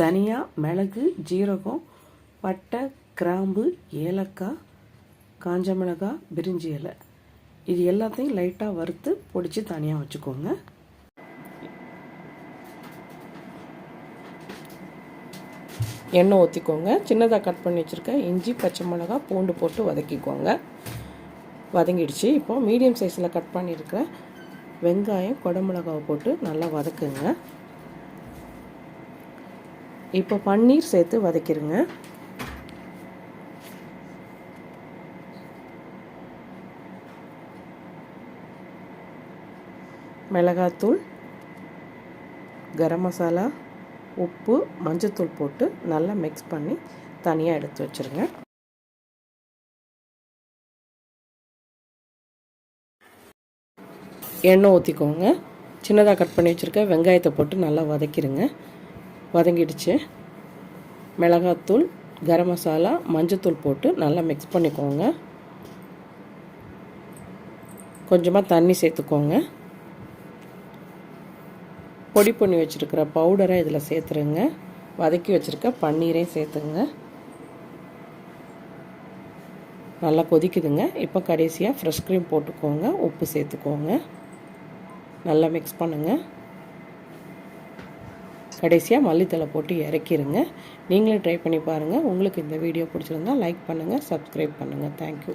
தனியா மிளகு ஜீரகம் பட்டை கிராம்பு ஏலக்காய் காஞ்ச மிளகாய் பிரிஞ்சி இலை. இது எல்லாத்தையும் லைட்டாக வறுத்து பொடிச்சு தனியாக வச்சுக்கோங்க. எண்ணெய் ஊற்றிக்கோங்க சின்னதாக கட் பண்ணி வச்சுருக்கேன் இஞ்சி பச்சை மிளகா பூண்டு போட்டு வதக்கிக்கோங்க. வதங்கிடுச்சு. இப்போ மீடியம் சைஸில் கட் பண்ணியிருக்கிற வெங்காயம் குடமிளகாவை போட்டு நல்லா வதக்குங்க. இப்போ பன்னீர் சேர்த்து வதக்கிடுங்க மிளகாத்தூள் கரம் மசாலா உப்பு மஞ்சத்தூள் போட்டு நல்லா மிக்ஸ் பண்ணி தனியாக எடுத்து வச்சுருங்க. எண்ணெய் ஊற்றிக்கோங்க சின்னதாக கட் பண்ணி வச்சுருக்க வெங்காயத்தை போட்டு நல்லா வதக்கிடுங்க வதங்கிடுச்சு. மிளகாத்தூள் கரம் மசாலா மஞ்சத்தூள் போட்டு நல்லா மிக்ஸ் பண்ணிக்கோங்க. கொஞ்சமாக தண்ணி சேர்த்துக்கோங்க. பொடி பண்ணி வச்சுருக்கிற பவுடரை இதில் சேர்த்துருங்க. வதக்கி வச்சுருக்க பன்னீரையும் சேர்த்துங்க. நல்லா கொதிக்குதுங்க. இப்போ கடைசியாக ஃப்ரெஷ் க்ரீம் போட்டுக்கோங்க. உப்பு சேர்த்துக்கோங்க. நல்லா மிக்ஸ் பண்ணுங்கள் கடைசியாக மல்லித்தலை போட்டு இறக்கிடுங்க நீங்களும் ட்ரை பண்ணி பாருங்கள் உங்களுக்கு இந்த வீடியோ பிடிச்சிருந்தா லைக் பண்ணுங்கள் சப்ஸ்கிரைப் பண்ணுங்கள் தேங்க்யூ